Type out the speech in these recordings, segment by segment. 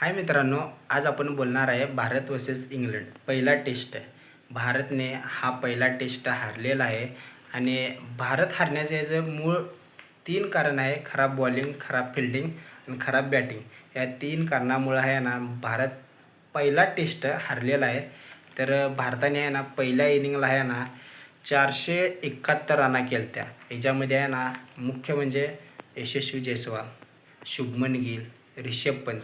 हाय मित्रांनो आज आपण बोलणार आहे भारत वर्सेस इंग्लंड. पहिला टेस्ट आहे. भारतने हा पहिला टेस्ट हारलेला आहे आणि भारत हारण्याचे याचं मूळ तीन कारण आहे खराब बॉलिंग खराब फिल्डिंग आणि खराब बॅटिंग या तीन कारणामुळं आहे ना भारत पहिला टेस्ट हारलेला आहे. तर भारताने आहे ना पहिल्या इनिंगला आहे ना चारशे एकाहत्तर रना केल्या त्या ह्याच्यामध्ये आहे ना मुख्य म्हणजे यशस्वी जयस्वाल शुभमन गिल रिषभ पंत.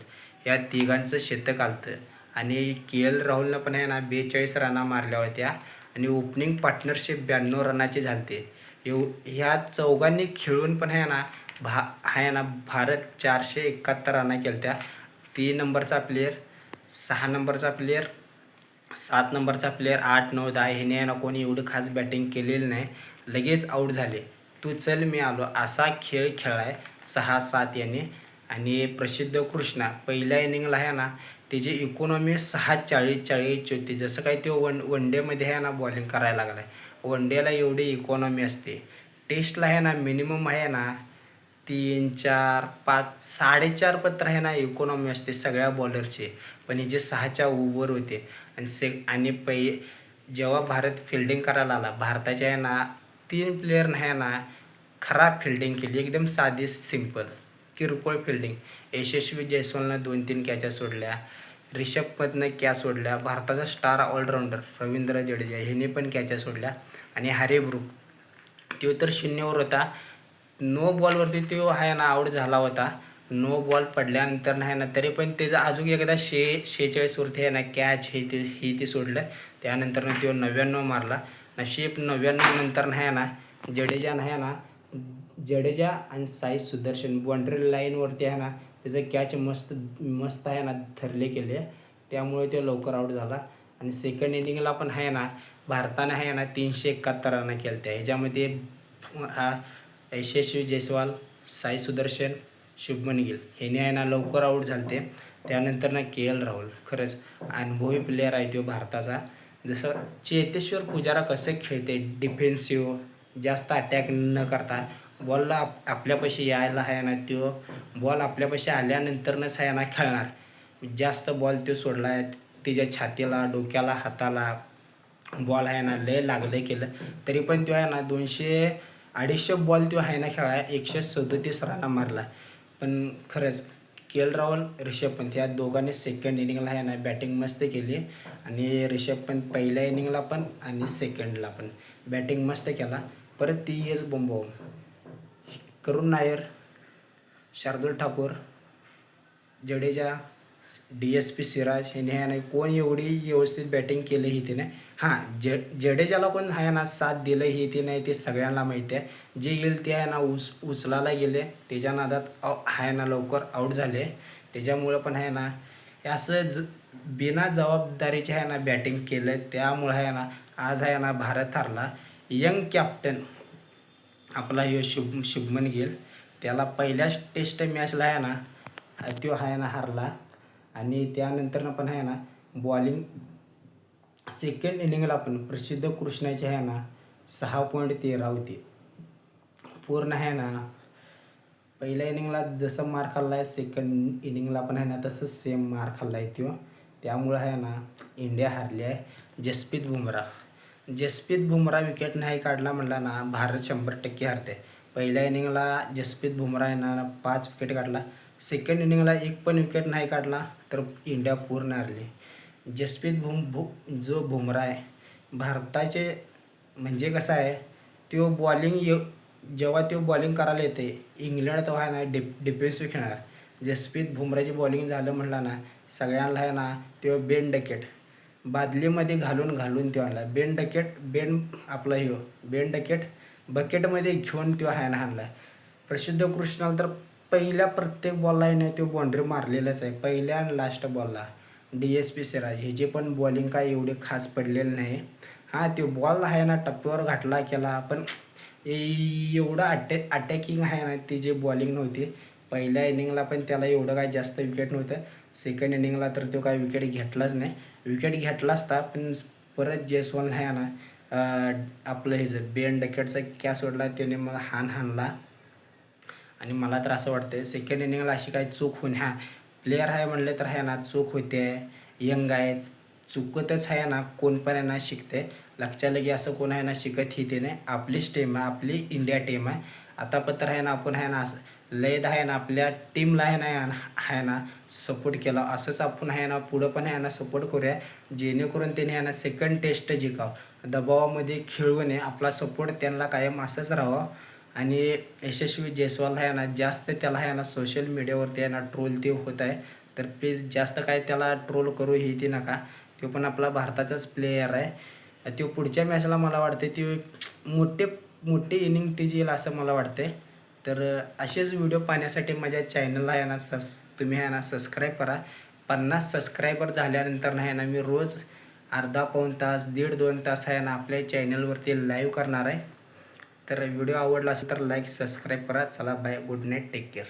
या तिघांचं शतक आलतं. आणि के एल राहुलनं पण आहे ना बेचाळीस रना मारल्या होत्या. आणि ओपनिंग पार्टनरशिप ब्याण्णव रनाची झालते. एव ह्या चौघांनी खेळून पण आहे ना भा आहे ना भारत चारशे एकाहत्तर रना केल्या तीन नंबरचा प्लेयर सहा नंबरचा प्लेयर सात नंबरचा प्लेयर आठ नऊ दहा ह्याने ना कोणी एवढं खास बॅटिंग केलेलं नाही. लगेच आऊट झाले. तू चल मी आलो. असा खेळ खेळलाय सहा सात याने. आणि प्रसिद्ध कृष्णा पहिल्या इनिंगला आहे ना त्याची इकॉनॉमी सहा चाळीस चाळीसची होती. जसं काही तो वन वन डेमध्ये आहे ना बॉलिंग करायला लागला आहे वन डेला एवढी इकॉनॉमी असते. टेस्टला आहे ना मिनिमम आहे ना तीन चार पाच साडेचार पत्र आहे ना इकॉनॉमी असते सगळ्या बॉलरचे पण हे जे सहाच्या ओव्हर होते. आणि से आणि पै जेव्हा भारत फिल्डिंग करायला आला भारताच्या आहे ना तीन प्लेयर आहे ना खराब फिल्डिंग केली. एकदम साधी सिंपल किरकोळ फिल्डिंग यशस्वी जयस्वालनं दोन तीन कॅचा सोडल्या. रिषभ पंतनं कॅच सोडल्या. भारताचा स्टार ऑलराऊंडर रवींद्र जडेजा ह्याने पण कॅचा सोडल्या. आणि हॅरी ब्रुक तो तर शून्यवर होता. नो बॉलवरती तो आहे ना आऊट झाला होता. नो बॉल पडल्यानंतर नाही ना तरी पण त्याचं अजून एकदा शे शेहेचाळीसवरती आहे ना कॅच हे ते हे ते सोडलं. त्यानंतर तो नव्याण्णव मारला. नशीब नव्याण्णव नंतर नाही ना जडेजा नाही ना जडेजा आणि साई सुदर्शन बाउंड्री लाईनवरती आहे ना त्याचं कॅच मस्त मस्त आहे ना धरले केले. त्यामुळे तो लवकर आऊट झाला. आणि सेकंड इनिंगला पण आहे ना भारताने आहे ना तीनशे एकाहत्तर रन केल्या त्या ह्याच्यामध्ये हा यशस्वी जयस्वाल साई सुदर्शन शुभमन गिल ह्याने आहे ना लवकर आऊट झालते. त्यानंतर ना के एल राहुल खरंच अनुभवी प्लेअर आहे तो भारताचा. जसं चेतेश्वर पुजारा कसं खेळते डिफेन्सिव्ह जास्त अटॅक न करता. बॉलला आप आपल्यापाशी यायला आहे ना तो बॉल आपल्यापाशी आल्यानंतरनच आहे ना खेळणार. जास्त बॉल तो सोडला आहे त्याच्या छातीला डोक्याला हाताला बॉल आहे ना लय लागलं केलं. तरी पण तो आहे ना दोनशे अडीचशे बॉल तो आहे ना खेळा एकशे सदोतीस रना मारला. पण खरंच के एल राहुल रिषभ पंत या दोघांनी सेकंड इनिंगला आहे ना बॅटिंग मस्त केली. आणि रिषभ पंत पहिल्या इनिंगला पण आणि सेकंडला पण. बॅटिंग मस्त केला. परत ती येस बोंबो Karun Nair Shardul Thakur Jadeja D S P Siraj ह्याने आहे कोण एवढी व्यवस्थित बॅटिंग केली ही तिने? हां ज जडेजाला कोण आहे ना साथ दिलं ही ती नाही ते सगळ्यांना माहिती आहे. जे येईल ते आहे ना उच उचलायला गेले. त्याच्या नादात हाय आहे ना लवकर आऊट झाले. त्याच्यामुळं पण आहे ना हे असं ज बिना जबाबदारीचे आहे ना बॅटिंग केलं त्यामुळं आहे ना आज आहे ना भारत हरला. यंग कॅप्टन आपला यो शुभ शुभमन गिल त्याला पहिल्याच टेस्ट मॅचला आहे ना तो आहे ना हारला. आणि त्यानंतरनं पण आहे ना बॉलिंग सेकंड इनिंगला पण प्रसिद्ध कृष्णाची आहे ना सहा पॉईंट तेरा होते. पूर्ण आहे ना पहिल्या इनिंगला जसं मार खाल्ला आहे सेकंड इनिंगला पण आहे ना तसंच सेम मार खाल्ला आहे तो. त्यामुळं आहे ना इंडिया हारली आहे. जसप्रीत बुमराह. जसप्रीत बुमरा विकेट नाही काढला म्हणला ना भारत शंभर टक्के हरते पहिल्या इनिंगला जसप्रीत बुमरा आहे ना पाच विकेट काढला. सेकंड इनिंगला एक पण विकेट नाही काढला तर इंडिया पूर्ण हरली. जसप्रीत भूम भू जो बुमरा आहे भारताचे म्हणजे कसं आहे तो बॉलिंग य जेव्हा तो बॉलिंग करायला येते इंग्लंड तेव्हा आहे ना डिप डिफेन्सिव्ह खेळणार. जसप्रीत बुमराची बॉलिंग झालं म्हणला ना सगळ्यांना आहे ना तो बेन डकेट बादलीमध्ये घालून घालून तो आणला. बेन डकेट बेन आपला ह्यो बेन डकेट बकेटमध्ये घेऊन तो ह्यानं ना आणला. प्रसिद्ध कृष्णाला तर पहिल्या प्रत्येक बॉलला आहे ना तो बाउंड्री मारलेलाच आहे. पहिल्या आणि लास्ट बॉलला. डी एस पी सिराज हे जे पण बॉलिंग काय एवढे खास पडलेलं नाही. हां तो बॉल आहे ना टप्प्यावर घाटला केला पण एवढं अटॅ अटॅकिंग आहे ना ती जी बॉलिंग नव्हती पहिल्या इनिंगला पण त्याला एवढं काय जास्त विकेट नव्हतं. सेकंड इनिंगला तर तो काय विकेट घेतलाच नाही. विकेट घेतला असता पण परत जयस्वाल आहे ना आपलं हे जर बेन डकेटचा कॅच सोडला त्याने मग हान हाणला. आणि मला तर असं वाटतं सेकंड इनिंगला अशी काही चूक होऊन ह्या प्लेयर आहे म्हणले तर आहे ना चूक होते. यंग आहेत चुकतच आहे ना कोण पण आहे ना शिकते लक्षात लगे असं कोण आहे ना शिकत ही ते नाही. आपलीच टीम आहे आपली इंडिया टीम आहे. आता पत्र आहे ना आपण आहे ना असं लयद आहे ना आपल्या टीमला आहे ना आहे ना सपोर्ट केला. असंच आपण आहे ना पुढं पण आहे ना सपोर्ट करूया. जेणेकरून त्याने आहे ना सेकंड टेस्ट जिकाव. दबावामध्ये खेळू नये आपला सपोर्ट त्यांना कायम असंच राहावं. आणि यशस्वी जयस्वाल आहे ना जास्त त्याला आहे ना सोशल मीडियावरती आहे ना ट्रोल ते होत आहे. तर प्लीज जास्त काय त्याला ट्रोल करू हे ते नका. तो पण आपला भारताचाच प्लेयर आहे. तो पुढच्या मॅचला मला वाटते ती मोठे मोठी इनिंग तिची येईल असं मला वाटते तर असेच व्हिडिओ पाहण्यासाठी माझ्या चॅनलला आहे ना सस तुम्ही आहे ना सबस्क्राईब करा. पन्नास सबस्क्रायबर झाल्यानंतर ना ना मी रोज अर्धा पाऊण तास दीड दोन तास आहे ना आपल्या चॅनलवरती लाईव्ह करणार आहे. तर व्हिडिओ आवडला असेल तर लाईक सबस्क्राईब करा. चला bye good night take care